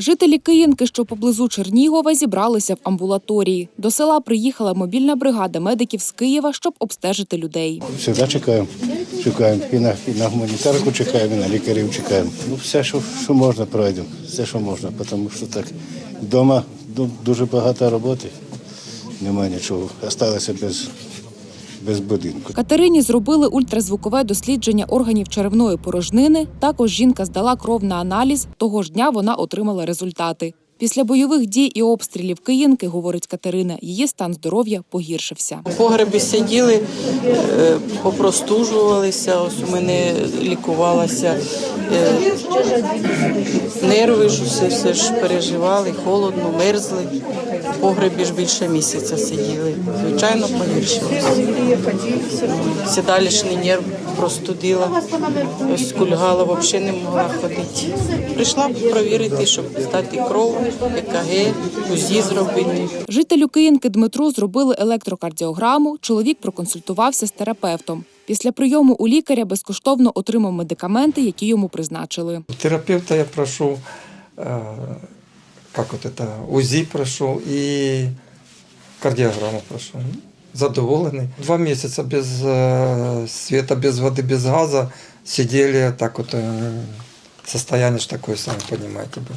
Жителі Київки, що поблизу Чернігова, зібралися в амбулаторії. До села приїхала мобільна бригада медиків з Києва, щоб обстежити людей. Всегда чекаємо. Чекаємо. І на, і на гуманітарку чекаємо, і на лікарів чекаємо. Ну, все, що, що можна, пройдемо. Все, що можна, тому що так вдома дуже багато роботи. Немає нічого. Осталося без, без будинку. Катерині зробили ультразвукове дослідження органів черевної порожнини. Також жінка здала кров на аналіз. Того ж дня вона отримала результати. Після бойових дій і обстрілів Київки, говорить Катерина, її стан здоров'я погіршився. В погребі сиділи, е, попростужувалися, ось у мене лікувалася. е, Нерви ж все, все ж переживали, холодно, мерзли. Погребі ж більше місяця сиділи. Звичайно, погіршилося. Сідалішний нерв простудила, ось кульгала, взагалі не могла ходити. Прийшла провірити, щоб здати кров, ЕКГ, УЗІ зробити. Жителю Київки Дмитру зробили електрокардіограму. Чоловік проконсультувався з терапевтом. Після прийому у лікаря безкоштовно отримав медикаменти, які йому призначили. Терапевта я прошел, э, как вот это, УЗИ прошел и кардиограмму прошел. Задоволенный. Два месяца без э, света, без воды, без газа сидели, так вот, э, состояние ж такое, сами понимаете. было.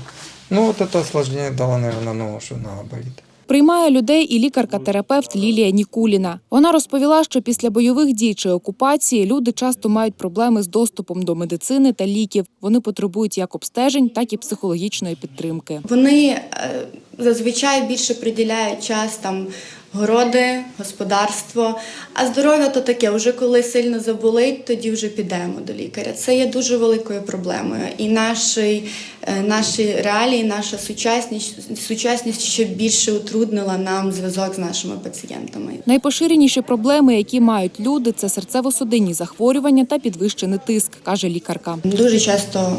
Ну вот это осложнение дало, наверное, ногу, что нога болит. Приймає людей і лікарка-терапевт Лілія Нікуліна. Вона розповіла, що після бойових дій чи окупації люди часто мають проблеми з доступом до медицини та ліків. Вони потребують як обстежень, так і психологічної підтримки. Вони е, зазвичай більше приділяють час там городи, господарство. А здоров'я то таке, вже коли сильно заболить, тоді вже підемо до лікаря. Це є дуже великою проблемою. І наші, е, наші реалії, наша сучасність, сучасність ще більше утруднила нам зв'язок з нашими пацієнтами. Найпоширеніші проблеми, які мають люди, це серцево-судинні захворювання та підвищений тиск, каже лікарка. Дуже часто,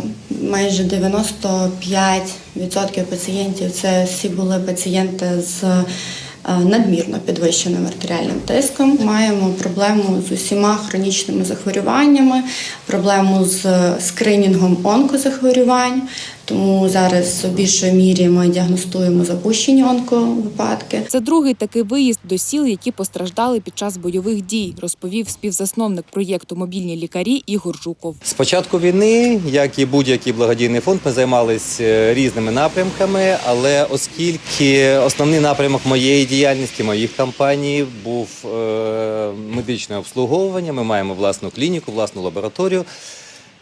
майже 95% пацієнтів це всі були пацієнти з надмірно підвищеним артеріальним тиском. Маємо проблему з усіма хронічними захворюваннями, проблему з скринінгом онкозахворювань. Тому зараз у більшої мірі ми діагностуємо запущені онковипадки. Це другий такий виїзд до сіл, які постраждали під час бойових дій, розповів співзасновник проєкту Мобільні лікарі Ігор Жуков. З початку війни, як і будь-який благодійний фонд, ми займалися різними напрямками. Але оскільки основний напрямок моєї діяльності, моїх кампаній був е, медичне обслуговування, ми маємо власну клініку, власну лабораторію.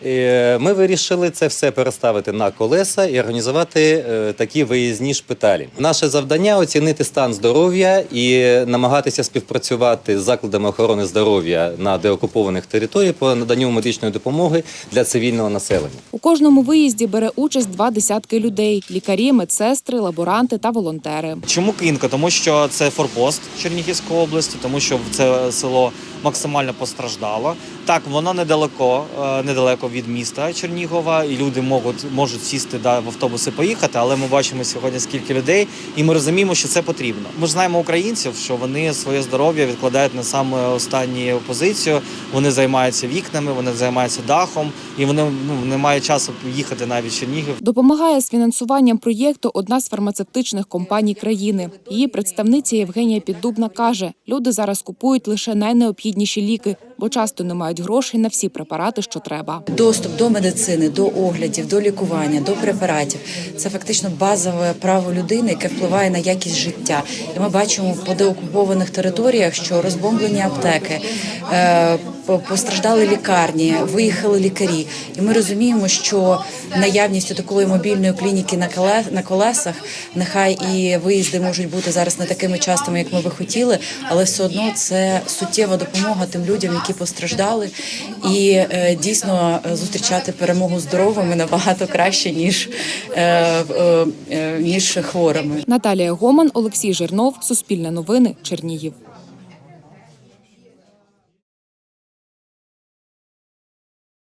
Е, Ми вирішили це все переставити на колеса і організувати е, такі виїзні шпиталі. Наше завдання оцінити стан здоров'я і намагатися співпрацювати з закладами охорони здоров'я на деокупованих територіях по наданню медичної допомоги для цивільного населення. У кожному виїзді бере участь два десятки людей: лікарі, медсестри, лаборанти та волонтери. Чому Київка? Тому що це форпост Чернігівської області, тому що це село максимально постраждало. Так, воно недалеко, е, недалеко від міста Чернігова, і люди можуть, можуть сісти да, в автобус і поїхати, але ми бачимо сьогодні скільки людей, і ми розуміємо, що це потрібно. Ми ж знаємо українців, що вони своє здоров'я відкладають на саме останню позицію. Вони займаються вікнами, вони займаються дахом, і вони ну, не мають часу їхати навіть в Чернігів. Допомагає з фінансуванням проєкту одна з фармацевтичних компаній країни. Її представниця Євгенія Піддубна каже: люди зараз купують лише найнеобхідніші ліки, бо часто не мають грошей на всі препарати, що треба. Доступ до медицини, до оглядів, до лікування, до препаратів це фактично базове право людини, яке впливає на якість життя. І ми бачимо по деокупованих територіях, що розбомблені аптеки, е, постраждали лікарні, виїхали лікарі. І ми розуміємо, що наявністю такої мобільної клініки на коле- на колесах, нехай і виїзди можуть бути зараз не такими частими, як ми би хотіли, але все одно це суттєва допомога тим людям, які постраждали, і е, дійсно е, зустрічати перемогу здоровими набагато краще ніж, е, е, ніж хворими. Наталія Гоман, Олексій Жирнов, Суспільне новини, Чернігів.